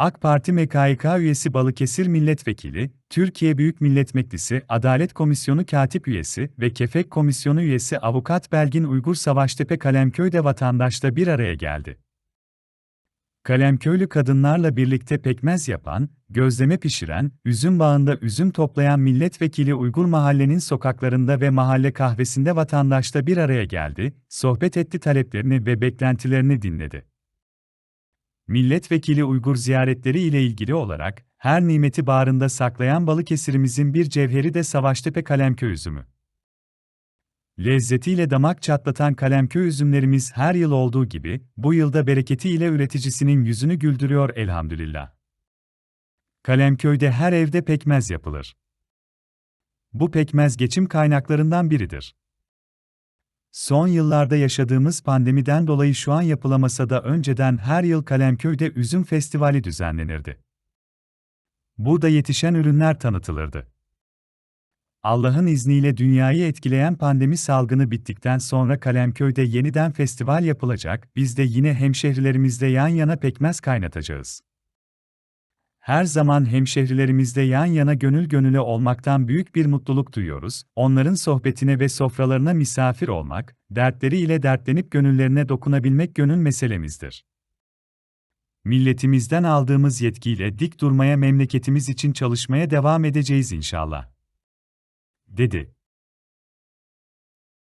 AK Parti MKYK üyesi Balıkesir Milletvekili, Türkiye Büyük Millet Meclisi Adalet Komisyonu Katip üyesi ve Kefek Komisyonu üyesi Avukat Belgin Uygur Savaştepe Kalemköy'de vatandaşla bir araya geldi. Kalemköylü kadınlarla birlikte pekmez yapan, gözleme pişiren, üzüm bağında üzüm toplayan milletvekili Uygur mahallenin sokaklarında ve mahalle kahvesinde vatandaşla bir araya geldi, sohbet etti taleplerini ve beklentilerini dinledi. Milletvekili Uygur ziyaretleri ile ilgili olarak, her nimeti bağrında saklayan Balıkesir'imizin bir cevheri de Savaştepe Kalemköy üzümü. Lezzetiyle damak çatlatan kalemköy üzümlerimiz her yıl olduğu gibi, bu yılda bereketiyle üreticisinin yüzünü güldürüyor elhamdülillah. Kalemköy'de her evde pekmez yapılır. Bu pekmez geçim kaynaklarından biridir. Son yıllarda yaşadığımız pandemiden dolayı şu an yapılamasa da önceden her yıl Kalemköy'de üzüm festivali düzenlenirdi. Burada yetişen ürünler tanıtılırdı. Allah'ın izniyle dünyayı etkileyen pandemi salgını bittikten sonra Kalemköy'de yeniden festival yapılacak, biz de yine hemşehrilerimizle yan yana pekmez kaynatacağız. Her zaman hemşehrilerimizle yan yana gönül gönüle olmaktan büyük bir mutluluk duyuyoruz, onların sohbetine ve sofralarına misafir olmak, dertleriyle dertlenip gönüllerine dokunabilmek gönül meselemizdir. Milletimizden aldığımız yetkiyle dik durmaya memleketimiz için çalışmaya devam edeceğiz inşallah dedi.